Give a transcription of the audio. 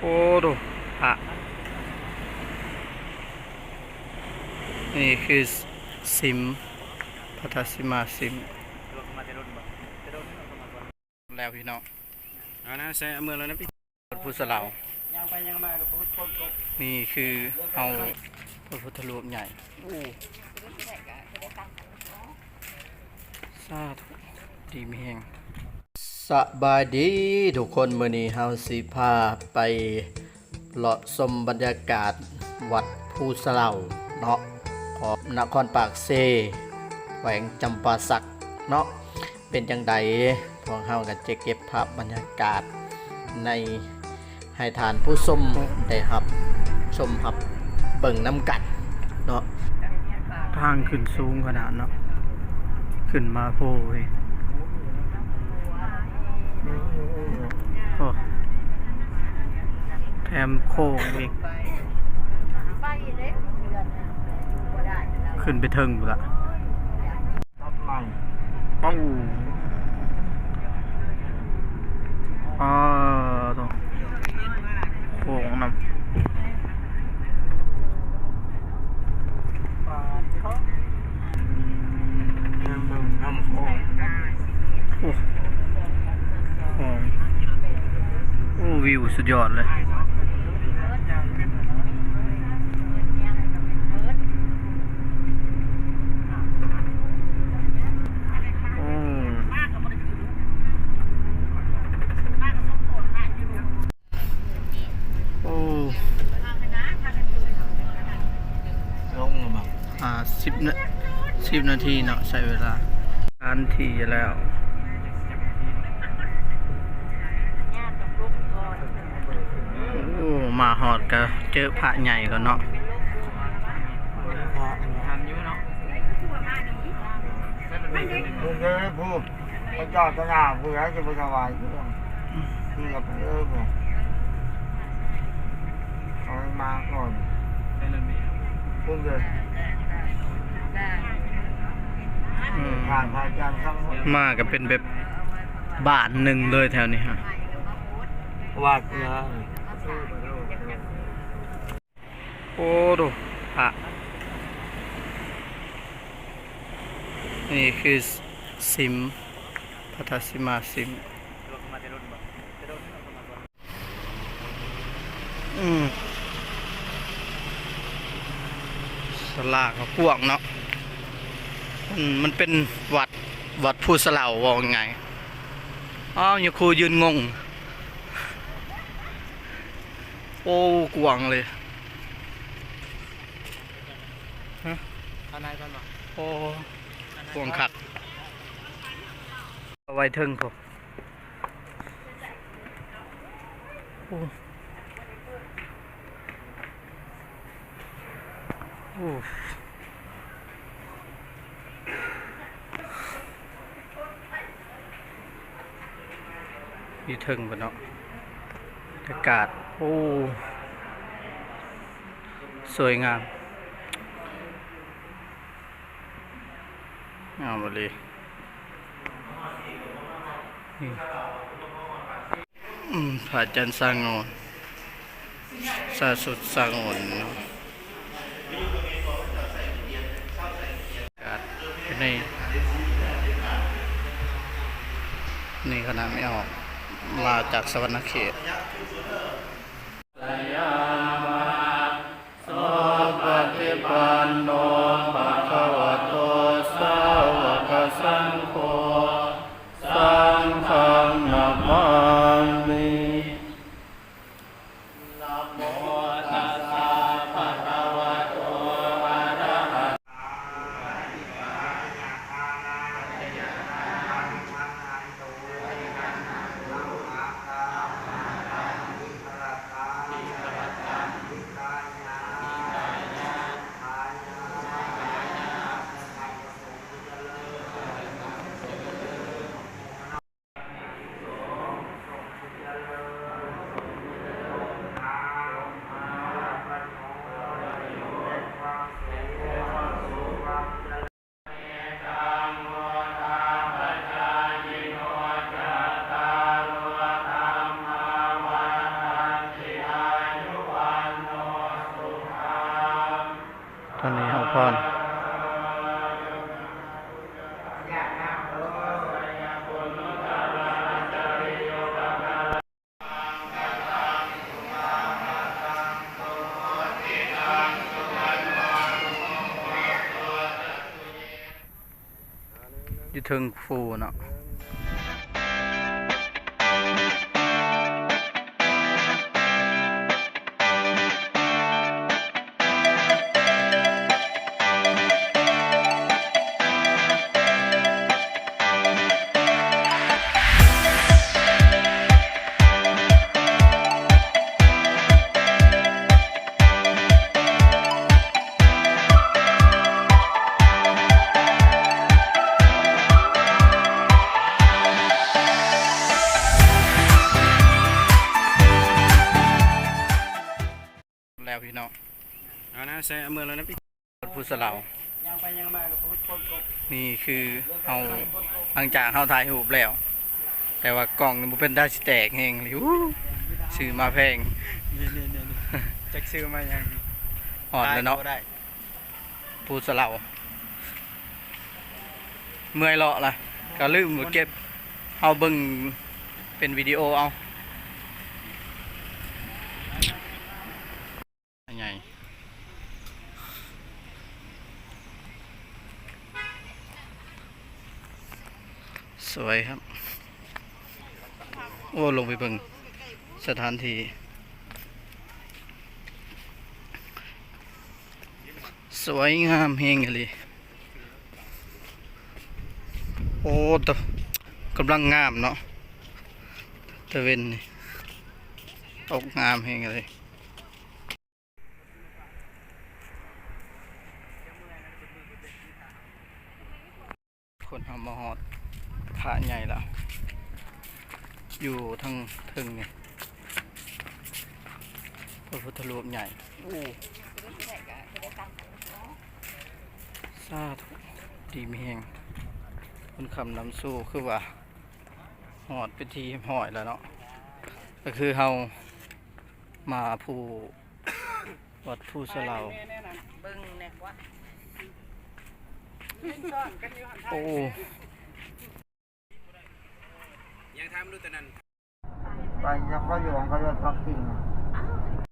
โอ้ดูพระนี่คือซิมพัทสิมาซิมแล้วพี่น้องเอานะใส่เมือแล้วนะพี่พุทธเหล่ายังไปยังมากับพุทธคนกบนี่คือเอาพระพุทธรูปใหญ่สาธุดีมีแหง สบายดีทุกคนมือนี้เฮาสิพาไปเลาะชมบรรยากาศวัดภูสเล่าเนาะของนครปากเซแขวงจำปาสักเนาะเป็นจังใดพวกเฮาก็จะเก็บภาพบรรยากาศในให้ทานผู้ชมได้รับชมรับเบิ่งน้ำกัดเนาะทางขึ้นสูงขนาดเนาะขึ้นมาโพยโอ้ แถมโค้งอีกไปเลยเดือนน่ะบ่ได้แล้วขึ้นไปเทิงบุละตัดใหม่ป้าอ่าตรงโค้งนำปาดเขาน้ำมึงน้ำโคงโอ้โอ้โอ้วิวสุดยอดเลย โอ้โอ้ ลงมาบ้าง อ่า สิบนาสิบนาทีเนาะใช้เวลาการทีแล้วญาติกับลูกก่อนโอ้มาหอดก็เจอพระใหญ่ก่อนเนาะพระทันอยู่เนาะมึงจะไม่พูดพระเจ้าตนาผู้ใหญ่จะไปถวายเพื่อนนี่กับเออบ่เอาให้มาก่อนพุ่งเลย อืมผ่านพระอาจารย์ข้างมาก็เป็นแบบบ้านหนึ่งเลยแถวนี้ฮะวัดนะโอ้ดูพระนี่คือซิมพัทสิมาซิมอืมสลากกับพวกเนาะอื มมันเป็นวัดวัดผู้สลาวว่าไงอ้าวอย่าครูยืนงง โอ้กวางเลยทนายกันบ่โอ้กวางขัดเอาไว้เทิงผมโอ้โอ้ มีเทิงปะเนาะบรรยากาศ โอ้ สวยงามงามเลยอืมผาจันทร์สร้างงอนสาสุดสร้างงอนเนาะอากาศในนี่ขนาดไม่ออก มาจากสวรรณเขตปฏิปันโนภะคะวะโตสาวกสังโฆ อยู่เทึงฟูเนาะ ใส่เอามือแล้วนะพี่ผู้สลาวยังไปยังมากับพุทธคนกบนี่คือเฮาหลังจากเฮาถ่ายรูปแล้ว แต่ว่ากล่องนี่บ่เป็นได้สิแตกแฮงเลยอู้ซื้อมาแพงนี่นี่นี่จักซื้อมายังอ่อนแล้วเนาะตยก็ได้ผู้สลาวเมื่อยเลาะล่ะก็ลืมบ่เก็บเอาเบิ่งเป็นวิดีโอเอาใหญ่ สวยครับ โอ้ ลงไปเบิ่งสถานที่สวยงามเฮงเลยโอ้ตกำลังงามเนาะตะเวนนี่ตกงามเฮงเลยคนทำมาหอด ระใหญ่แล้วอยู่ทั้งทึงนี่พระพุทธรูปใหญ่โอ้สาธุดีมีแหงคุณคำนำสู้คือว่าหอดไปทีหอยแล้วเนาะก็คือเฮามาผู้วัดผู้สลาวเบิ่งแน่ว่าโอ้ ยังทำดูแต่นั้นไปยังก็อยู่ของเขาจะปักกิ่ง